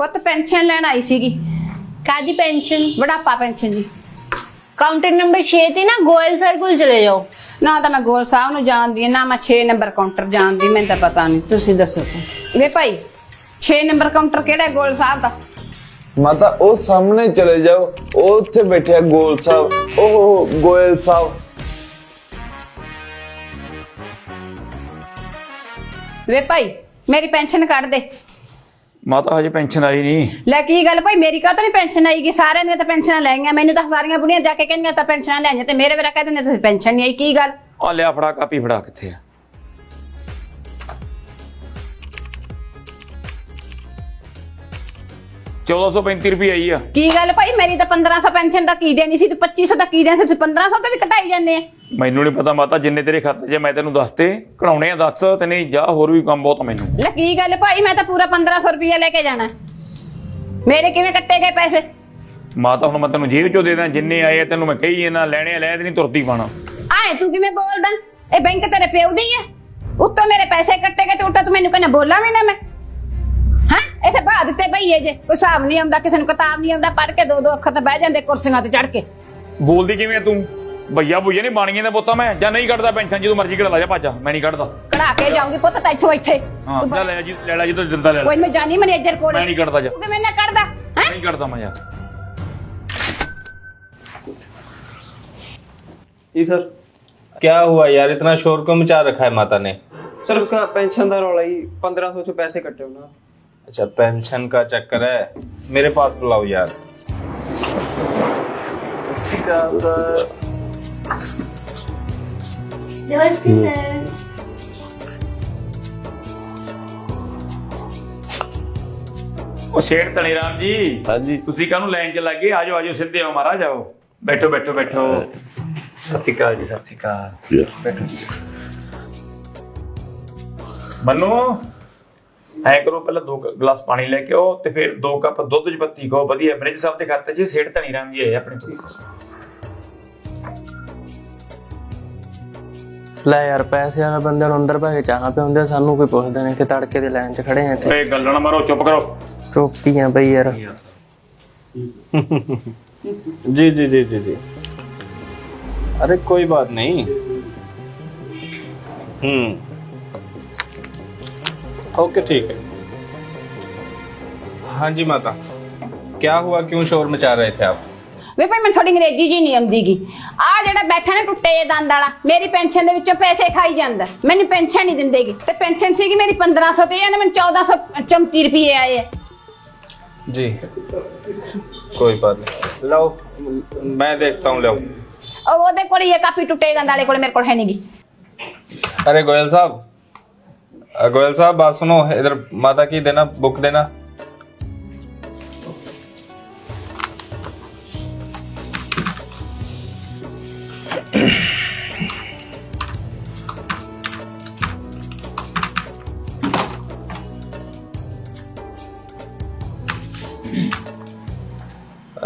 ਪੁੱਤ ਪੈਨਸ਼ਨ ਲੈਣ ਆਈ ਸੀਗੀ। ਕਾਦੀ ਪੈਨਸ਼ਨ? ਬੁਢਾਪਾ ਪੈਨਸ਼ਨ ਜੀ। ਕਾਊਂਟਰ ਨੰਬਰ 6 ਤੇ ਨਾ ਗੋਇਲ ਸਰ ਕੋਲ ਚਲੇ ਜਾਓ। ਨਾ ਤਾਂ ਮੈਂ ਗੋਲ ਸਾਹਿਬ ਨੂੰ ਜਾਣਦੀ ਨਾ ਮੈਂ 6 ਨੰਬਰ ਕਾਊਂਟਰ ਜਾਣਦੀ ਮੈਨੂੰ ਤਾਂ ਪਤਾ ਨਹੀਂ ਤੁਸੀਂ ਦੱਸੋ ਵੇ ਭਾਈ 6 ਨੰਬਰ ਕਾਊਂਟਰ ਕਿਹੜਾ ਹੈ ਗੋਲ ਸਾਹਿਬ ਦਾ? ਮਾਤਾ ਉਹ ਸਾਹਮਣੇ ਚਲੇ ਜਾਓ ਉਹ ਉੱਥੇ ਬੈਠਿਆ ਗੋਲ ਸਾਹਿਬ ਉਹ ਗੋਇਲ ਸਾਹਿਬ। ਵੇ ਭਾਈ ਮੇਰੀ ਪੈਨਸ਼ਨ ਕੱਢ ਦੇ। ਮਾਤਾ ਹਜੇ ਪੈਨਸ਼ਨ ਆਈ ਨਹੀਂ। ਲੈ ਕੀ ਗੱਲ ਭਾਈ ਮੇਰੀ ਕਾਹ ਤੋਂ ਨਹੀਂ ਪੈਨਸ਼ਨ ਆਈਗੀ? ਸਾਰਿਆਂ ਦੀਆਂ ਤਾਂ ਪੈਨਸ਼ਨਾਂ ਲੈ ਗਈਆਂ ਮੈਨੂੰ ਤਾਂ ਸਾਰੀਆਂ ਬੁੜੀਆਂ ਜਾ ਕੇ ਕਹਿੰਦੀਆਂ ਤਾਂ ਪੈਨਸ਼ਨਾਂ ਲੈ ਤੇ ਮੇਰੇ ਵੇਰਾ ਕਹਿੰਦੇ ਨੇ ਤੁਸੀਂ ਪੈਨਸ਼ਨ ਨਹੀਂ ਆਈ ਕੀ ਗੱਲ? ਆ ਲਿਆ ਫੜਾ ਕਾਪੀ ਫੜਾ ਕਿੱਥੇ ਆ? ਰੁਪਏ ਆਈ ਆ। ਕੀ ਗੱਲ ਭਾਈ ਮੇਰੀ ਤਾਂ 1500 ਪੈਨਸ਼ਨ ਦਾ ਕੀ ਦੇਣੀ ਸੀ ਤੂੰ 2500 ਦਾ ਕੀ ਦੇਣੀ ਸੀ ਤੂੰ 1500 ਤੇ ਵੀ ਕਟਾਈ ਜਾਂਦੇ ਆ। ਮੈਨੂੰ ਨਹੀਂ ਪਤਾ ਮਾਤਾ ਜਿੰਨੇ ਤੇਰੇ ਖਾਤੇ 'ਚ ਆ, ਮੈਂ ਤੈਨੂੰ ਦੱਸ ਤੇ ਕਢਾਉਣੇ ਆ ਦੱਸ ਤੇ ਨਹੀਂ ਜਾ ਹੋਰ ਵੀ ਕੰਮ ਬਹੁਤ ਆ ਮੈਨੂੰ। ਲੈ ਕੀ ਗੱਲ ਭਾਈ ਮੈਂ ਤਾਂ ਪੂਰਾ 1500 ਰੁਪਇਆ ਲੈ ਕੇ ਜਾਣਾ। ਮੇਰੇ ਕਿਵੇਂ ਕੱਟੇ ਗਏ ਪੈਸੇ? ਮਾਤਾ ਹੁਣ ਮੈਂ ਤੈਨੂੰ ਜੇਬ 'ਚੋਂ ਦੇ ਦਾਂ ਜਿੰਨੇ ਆਏ ਆ ਤੈਨੂੰ ਮੈਂ ਕਹੀ ਇਹਨਾਂ ਲੈਣੇ ਆ ਲੈ ਤੇ ਨਹੀਂ ਤੁਰਦੀ ਪਾਣਾ। ਆਏ ਤੂੰ ਕਿਵੇਂ ਬੋਲਦਾ? ਇਹ ਬੈਂਕ ਤੇਰੇ ਪਿਓ ਦੀ ਹੈ ਉੱਤੋਂ ਮੇਰੇ ਪੈਸੇ ਕੱਟੇ ਗਏ ਤੇ ਉੱਟਾ ਤੂੰ ਮੈਨੂੰ ਕਹਿੰਦਾ ਬੋਲਾਂ ਵੀ ਨਾ ਮੈਂ। ਹਾਂ? ਇੱਥੇ ਬਾਹਰ ਦਿੱਤੇ ਭਈਏ ਜੇ ਕੋਈ ਹਿਸਾਬ ਨਹੀਂ ਆਉਂਦਾ ਕਿਸੇ ਨੂੰ ਕਿਤਾਬ ਨਹੀਂ ਆਉਂਦਾ ਪੜ੍ਹ ਕੇ ਦੋ ਦੋ ਅੱਖਰ ਤੇ ਬਹਿ ਜਾਂਦੇ ਕੁਰਸੀਆਂ ਤੇ ਚੜ ਕੇ। ਬੋਲਦੀ ਕਿਵੇਂ ਆ ਤੂੰ? ਭਈਆ ਭੁਈਆ ਨਹੀਂ ਬਾਣੀਆਂ ਦਾ ਪੁੱਤਾ ਮੈਂ ਜਾਂ ਨਹੀਂ ਕੱਢਦਾ ਪੈਨਸ਼ਨ ਜਦੋਂ ਮਰਜ਼ੀ ਕਢਾ ਲਾ ਜਾ ਭਾਜਾ ਮੈਂ ਨਹੀਂ ਕੱਢਦਾ ਕਢਾ ਕੇ ਜਾਊਂਗੀ ਪੁੱਤ ਤਾਂ ਇੱਥੋਂ ਇੱਥੇ ਹਾਂ ਤੂੰ ਲੈ ਲੈ ਜੀ ਲੈ ਲੈ ਜਦੋਂ ਦਿੰਦਾ ਲੈ ਲੈ ਕੋਈ ਮੈਂ ਜਾਣੀ ਮੈਨੇਜਰ ਕੋਲ ਮੈਂ ਨਹੀਂ ਕੱਢਦਾ ਜਾ ਤੂੰ ਕਿਵੇਂ ਨਾ ਕੱਢਦਾ ਹੈ ਨਹੀਂ ਕੱਢਦਾ ਮੈਂ ਜਾ जी सर क्या हुआ यार इतना शोर क्यों मचा रखा है माता ने सर उसका पेंशन का रौला ही पंद्रह सौ पैसे कटे हो ना अच्छा पेंशन का चक्कर है मेरे पास बुलाओ यार ਉਹ ਸ਼ੇਰ ਧਨੀ ਰਾਮ ਜੀ ਹਾਂਜੀ। ਤੁਸੀਂ ਕਾਹਨੂੰ ਲਾਈਨ 'ਚ ਲੱਗੇ? ਆਜੋ ਆਜੋ ਸਿੱਧੇ ਹੋ ਮਹਾਰਾਜ ਆਓ। ਬੈਠੋ ਬੈਠੋ ਬੈਠੋ। ਸਤਿ ਸ਼੍ਰੀ ਅਕਾਲ ਜੀ ਸਤਿ ਸ਼੍ਰੀ ਅਕਾਲ। ਬੈਠੋ। ਮੰਨੋ ਐ ਕਰੋ ਪਹਿਲਾਂ ਦੋ ਗਲਾਸ ਪਾਣੀ ਲੈ ਕੇ ਆਓ ਤੇ ਫਿਰ ਦੋ ਕੱਪ ਦੁੱਧ ਚ ਪੱਤੀ ਖਾਓ। ਵਧੀਆ ਮੈਨੇਜਰ ਸਾਹਿਬ ਦੇ ਖਾਤੇ 'ਚ ਸੇਠ ਧਨੀ ਰਾਮ ਜੀ ਆਏ ਆਪਣੇ ਤੋਂ। ਲੈ ਯਾਰ ਪੈਸੇ ਵਾਲੇ ਬੰਦੇ ਨੂੰ ਅੰਦਰ ਪਾ ਕੇ ਚਾਹਾਂ ਪੇ ਹੁੰਦੇ ਆ, ਸਾਨੂੰ ਕੋਈ ਪੁੱਛਦਾ ਨਹੀਂ ਕਿ ਤੜਕੇ ਦੇ ਲਾਈਨ 'ਚ ਖੜੇ ਆ ਇੱਥੇ ਓਏ ਗੱਲਾਂ ਨਾ ਮਾਰੋ ਚੁੱਪ ਕਰੋ ਟੋਪੀਆਂ ਬਈ ਯਾਰ जी जी जी जी जी अरे कोई बात नहीं हम्म ओके ठीक है हाँ जी माता क्या हुआ क्यों शोर मचा रहे थे आप ਵੇ ਭਾਈ ਮੈਨੂੰ ਥੋੜੀ ਅੰਗਰੇਜ਼ੀ ਜੀ ਨਹੀਂ ਆਉਂਦੀਗੀ ਆ ਜਿਹੜਾ ਬੈਠਾ ਨਾ ਟੁੱਟੇ ਜਿਹੇ ਦੰਦ ਵਾਲਾ ਮੇਰੀ ਪੈਨਸ਼ਨ ਦੇ ਵਿੱਚੋਂ ਪੈਸੇ ਖਾਈ ਜਾਂਦਾ ਮੈਨੂੰ ਪੈਨਸ਼ਨ ਨਹੀਂ ਦਿੰਦੇਗੀ ਤੇ ਪੈਨਸ਼ਨ ਸੀਗੀ ਮੇਰੀ 1500 ਤੇ ਇਹਨੇ ਮੈਨੂੰ 1434 ਰੁਪਏ ਆਏ ਆ जी कोई बात नहीं लाओ मैं देखता हूँ लाओ ਉਹ ਉਹਦੇ ਕੋਲ ਹੀ ਇਹ ਕਾਪੀ ਟੁੱਟੇ ਦੰਦ ਵਾਲੇ ਕੋਲ ਮੇਰੇ ਕੋਲ ਹੈ ਨਹੀਂਗੀ अरे गोयल साहब अ, गोयल साहब बात सुनो इधर माता की देना बुक देना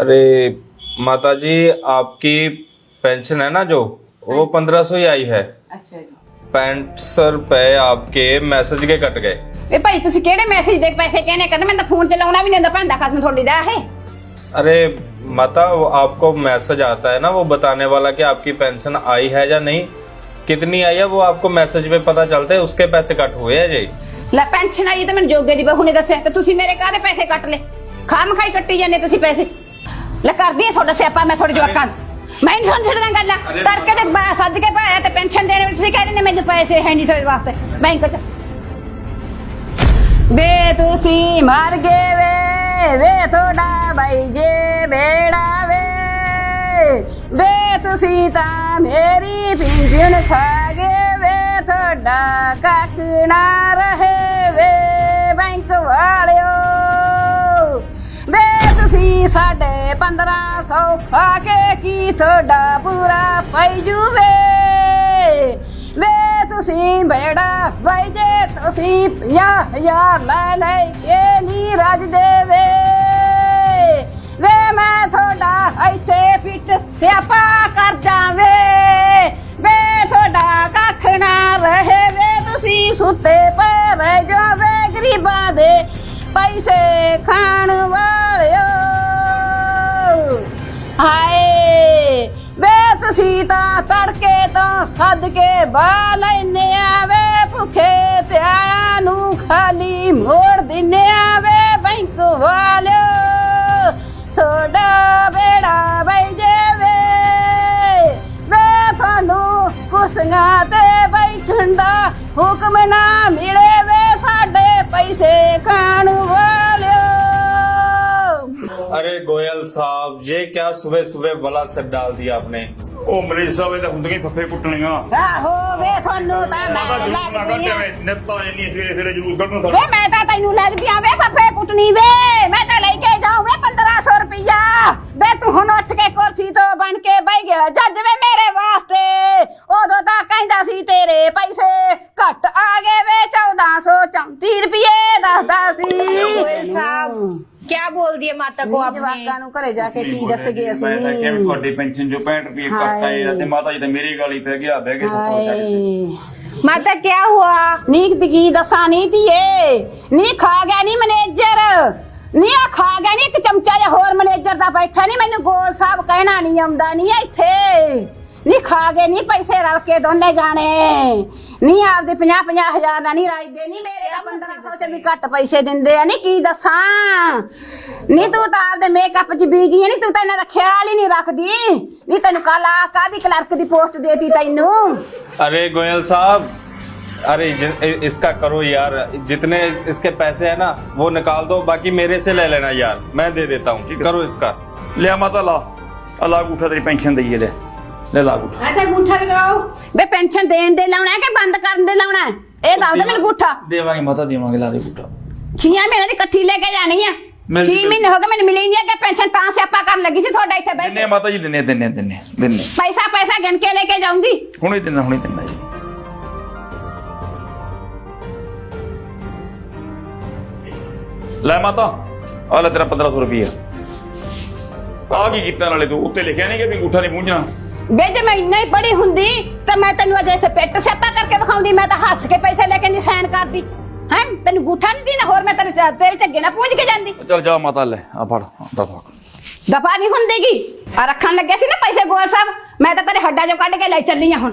अरे माता जी आपकी पेंशन है ना जो वो पंद्रह सौ ही आई है ਅੱਛਾ ਜੀ पैंठ सौ रुपए आपके मैसेज के कट गए ਵੇ ਭਾਈ ਤੁਸੀਂ ਕਿਹੜੇ ਮੈਸੇਜ ਦੇ ਪੈਸੇ ਕਹਿੰਦੇ ਕਰਨੇ ਮੈਨੂੰ ਤਾਂ ਫੋਨ ਚਲਾਉਣਾ ਵੀ ਨਹੀਂ ਆਉਂਦਾ ਭੈਣ ਦਾ ਕਸਮ ਤੁਹਾਡੀ ਦਾ ਇਹ अरे माता वो आपको मैसेज आता है ना वो बताने वाला कि आपकी पेंशन आई है या नहीं कितनी आई है वो आपको मैसेज पे पता चलता है उसके पैसे कट हुए हैं जी ਲੈ ਪੈਨਸ਼ਨ ਆਈ ਤਾਂ ਮੈਨੂੰ ਜੋਗੇ ਦੀ ਬਹੂ ਨੇ ਦੱਸਿਆ ਤੇ ਤੁਸੀਂ ਮੇਰੇ ਕਾਹਦੇ ਪੈਸੇ ਕੱਟ ਲਏ ਖਾਮ ਖਾਈ ਕੱਟੀ ਜਾਂਦੇ ਤੁਸੀਂ ਪੈਸੇ ਲੈ ਕਰਦੀ ਆ ਤੁਹਾਡਾ ਸਿਆਪਾ ਮੈਂ ਤੁਹਾਡੇ ਜਵਾਕਾਂ ਦਾ। ਮੈਂ ਨਹੀਂ ਸੁਣ ਸਕਦਾ ਗੱਲਾਂ ਤੜਕੇ ਦੇ ਬਾ ਸੱਦ ਕੇ ਪਾਇਆ ਤੇ ਪੈਨਸ਼ਨ ਦੇਣ ਵਿੱਚ ਤੁਸੀਂ ਕਹਿੰਦੇ ਨੇ ਮੈਨੂੰ ਪੈਸੇ ਹੈ ਨਹੀਂ ਤੁਹਾਡੇ ਵਾਸਤੇ ਬੈਂਕ ਚ ਵੇ ਤੁਸੀਂ ਮਰ ਗਏ ਵੇ ਵੇ ਤੁਹਾਡਾ ਬਾਈ ਜੇ ਬੇੜਾ ਵੇ। ਵੇ ਤੁਸੀਂ ਤਾਂ ਮੇਰੀ ਪਿੰਜਣ ਖਾ ਗਏ ਵੇ। ਤੁਹਾਡਾ ਕੱਖ ਨਾ ਰਹੇ ਵੇ ਬੈਂਕ ਵਾਲਿਓ। ਵੇ ਤੁਸੀਂ ਸਾਡੇ 1500 ਖਾ ਕੇ ਕੀ ਤੁਹਾਡਾ ਪੂਰਾ ਪਈ ਜੂਵੇ ਵੇ। ਤੁਸੀਂ ਬੇੜਾ ਬਾਈ ਜੇ ਤੁਸੀਂ 50000 ਲੈ ਲੈ ਕੇ ਨੀ ਰਜ ਦੇਵੇ ਵੇ ਮੈਂ ਤੁਹਾਡਾ ਇੱਥੇ ਫਿੱਟ ਸਿਆਪਾ ਕਰ ਜਾਵੇ ਵੇ ਤੁਹਾਡਾ ਕੱਖ ਨਾ ਰਹੇ ਵੇ, ਤੁਸੀਂ ਸੁੱਤੇ ਪਏ ਰਹਿ ਜਾਵੇ ਗਰੀਬਾਂ ਦੇ ਪੈਸੇ ਖਾਣ ਵਾਲਿਓ। ਹਾਏ, ਵੇ ਤੁਸੀਂ ਤਾਂ ਤੜਕੇ ਤੋਂ ਸਦਕੇ ਬਾ ਲੈਨੇ ਆਵੇ ਭੁੱਖੇ ਧਿਆਨ ਨੂੰ ਖਾਲੀ ਮੋੜ ਦਿੰਨੇ ਆਵੇ ਬੈਂਕ ਵਾਲਿਓ। अरे गोयल साहब ये क्या सुबह सुबह बला सर डाल दिया आपने ਉਹ ਮਰੀਜ਼ ਸਾਹਿਬ ਇਹਦਾ ਹੁੰਦੀਆਂ ਹੀ ਫੱਫੇ ਕੁੱਟਣੀਆਂ ਆਹੋ ਵੇ ਤੁਹਾਨੂੰ ਤਾਂ ਮਾਤਾ ਮੈਂ ਜਲੂਸ ਨਾ ਲੱਗਦੀ ਆ ਕੱਢੇ ਨਿੱਤਾ ਇੰਨੀ ਸਵੇਰੇ ਸਵੇਰੇ ਜਲੂਸ ਕੱਢਣ ਵੇ ਮੈਂ ਤਾਂ ਤੈਨੂੰ ਲੱਗਦੀ ਆ ਵੇ ਫੱਫੇ ਕੁੱਟਣੀ ਵੇ ਮੈਂ ਤਾਂ ਲੈ ਕੇ ਜਾਉਂ ਵੇ 1500 ਰੁਪਇਆ ਵੇ ਤੂੰ ਹੁਣ ਉੱਠ ਕੇ ਕੁਰਸੀ ਤੋਂ ਬਣ ਕੇ ਬਹਿ ਗਿਆ ਜੱਜ ਵੇ ਮੇਰੇ ਵਾਸਤੇ ਉਦੋਂ ਤਾਂ ਕਹਿੰਦਾ ਸੀ ਤੇਰੇ ਪੈਸੇ ਘੱਟ ਆ ਗਏ ਵੇ 1434 ਰੁਪਏ ਦੱਸਦਾ ਸੀ साहब ਕਿਆ ਬੋਲਦੀ ਹੈ ਮਾਤਾ ਕੋ ਆਪਣੇ? ਜਵਾਕਾਂ ਨੂੰ ਘਰੇ ਜਾ ਕੇ ਕੀ ਦੱਸਗੇ ਮੈਂ ਕਿਹਾ ਤੁਹਾਡੀ ਪੈਨਸ਼ਨ ਜੋ 65 ਰੁਪਏ ਕੱਟ ਆਏ ਆ ਤੇ ਮਾਤਾ ਜੀ ਤਾਂ ਮੇਰੀ ਗਾਲੀ ਪੈ ਗਿਆ ਬਹਿ ਕੇ ਸੱਤਾਂ ਛੱਡ ਮਾਤਾ ਕਿਆ ਹੁਆ? ਨੀਕ ਕੀ ਦੱਸਾਂ ਨੀ ਧੀਏ ਨੀ ਖਾ ਗਿਆ ਨੀ ਮੈਨੇਜਰ। ਨੀ ਆ ਖਾ ਗਿਆ ਨੀ ਇੱਕ ਚਮਚਾ ਜਿਹਾ ਹੋਰ ਮੈਨੇਜਰ ਦਾ ਬੈਠਾ ਨੀ ਮੈਨੂੰ ਗੋਲ ਸਾਹਿਬ ਕਹਿਣਾ ਨਹੀਂ ਆਉਂਦਾ ਨੀ ਇੱਥੇ। ਨੀ ਖਾ ਗਏ ਨੀ ਪੈਸੇ ਰਲ ਕੇ ਦੋਨੇ ਜਾਣੇ ਨੀ ਆਪਦੇ 50 50 ਹਜ਼ਾਰ ਨਾਲ ਨਹੀਂ ਰਾਜਦੇ ਨੀ ਮੇਰੇ ਤਾਂ 1500 ਚ ਵੀ ਘੱਟ ਪੈਸੇ ਦਿੰਦੇ ਆ ਨੀ ਕੀ ਦੱਸਾਂ ਨੀ ਤੂੰ ਤਾਂ ਆਪਦੇ ਮੇਕਅਪ ਚ ਬੀਜੀ ਨੀ ਤੂੰ ਤਾਂ ਇਹਨਾਂ ਦਾ ਖਿਆਲ ਹੀ ਨਹੀਂ ਰੱਖਦੀ ਨੀ ਤੈਨੂੰ ਕੱਲ ਆ ਕਾਦੀ ਕਲਰਕ ਦੀ ਪੋਸਟ ਦੇਤੀ ਤੈਨੂੰ अरे गोयल साहब अरे जि- इसका करो यार जितने इसके पैसे है ना वो निकाल दो बाकी मेरे से ले लेना यार मैं दे देता हूँ करो इसका ਲਿਆ ਮਾਤਾ ਲਾ ਆ ਲਾ ਗੂਠਾ ਤੇਰੀ ਪੈਨਸ਼ਨ ਦਈਏ ਲੈ ਲੈ ਲਾ ਗੂਠਾ ਆ ਤੇ ਗੂਠਾ ਲਗਾਓ। ਬੇ ਪੈਨਸ਼ਨ ਦੇਣ ਦੇ ਲਾਉਣਾ ਹੈ ਕਿ ਬੰਦ ਕਰਨ ਦੇ ਲਾਉਣਾ ਹੈ? ਇਹ ਦੱਸ ਦੇ ਮੈਨੂੰ ਗੂਠਾ ਦੇਵਾਂਗੇ ਮਾਤਾ ਦੇਵਾਂਗੇ ਲਾ ਦੇ ਗੂਠਾ ਛੀਆਂ ਮਹੀਨੇ ਦੀ ਇਕੱਠੀ ਲੈ ਕੇ ਜਾਣੀ ਆ। ਮਿਲ- 6 ਮਹੀਨੇ ਹੋ ਗਏ ਮੈਨੂੰ ਮਿਲੀ ਨਹੀਂ ਕਿ ਪੈਨਸ਼ਨ ਤਾਂ ਸਿਆਪਾ ਕਰਨ ਲੱਗੀ ਸੀ ਤੁਹਾਡਾ ਇੱਥੇ ਬਹਿ ਦਿੰਨੇ ਕੇ। ਮਾਤਾ ਜੀ ਦਿੰਨੇ ਦਿੰਨੇ ਦਿੰਨੇ ਦਿੰਨੇ। ਪੈਸਾ ਪੈਸਾ ਗਿਣ ਕੇ ਲੈ ਕੇ ਜਾਊਂਗੀ। ਹੁਣੇ ਦਿੰਨਾ ਹੁਣੇ ਦਿੰਨਾ ਜੀ। ਲੈ ਮਾਤਾ ਆ ਲੈ ਤੇਰਾ 1500 ਰੁਪਈਆ। ਆ ਕੀ ਕੀਤਾ ਨਾਲੇ ਤੂੰ? ਉੱਤੇ ਲਿਖਿਆ ਨਹੀਂ ਕਿ ਵੀ ਅੰਗੂਠਾ ਨਹੀਂ ਪੂੰਝਣਾ? ਬੇ ਜੇ ਮੈਂ ਇੰਨਾ ਹੀ ਪੜੀ ਹੁੰਦੀ ਤਾਂ ਮੈਂ ਤੈਨੂੰ ਅਜੇ ਇੱਥੇ ਪਿੱਟ ਸਿਆਪਾ ਕਰਕੇ ਵਿਖਾਉਂਦੀ ਮੈਂ ਤਾਂ ਹੱਸ ਕੇ ਪੈਸੇ ਲੈ ਕੇ ਨਹੀਂ ਸਾਈਨ ਕਰਦੀ। ਹੈ? ਤੈਨੂੰ ਗੂਠਾ ਨਹੀਂ ਦੀ ਨਾ ਹੋਰ ਮੈਂ ਤੇਰੇ ਤੇਰੇ ਝੱਗੇ ਨਾ ਪੂੰਝ ਕੇ ਜਾਂਦੀ। ਚੱਲ ਜਾ ਮਾਤਾ ਲੈ ਆ ਫੜ ਦਫਾ ਦਫਾ ਨਹੀਂ ਹੁੰਦੀਗੀ। ਆ ਰੱਖਣ ਲੱਗੇ ਸੀ ਨਾ ਪੈਸੇ ਗੋਲ ਸਾਹਿਬ ਮੈਂ ਤਾਂ ਤੇਰੇ ਹੱਡਾਂ ਚੋਂ ਕੱਢ ਕੇ ਲੈ ਚੱਲੀ ਆ ਹੁਣ।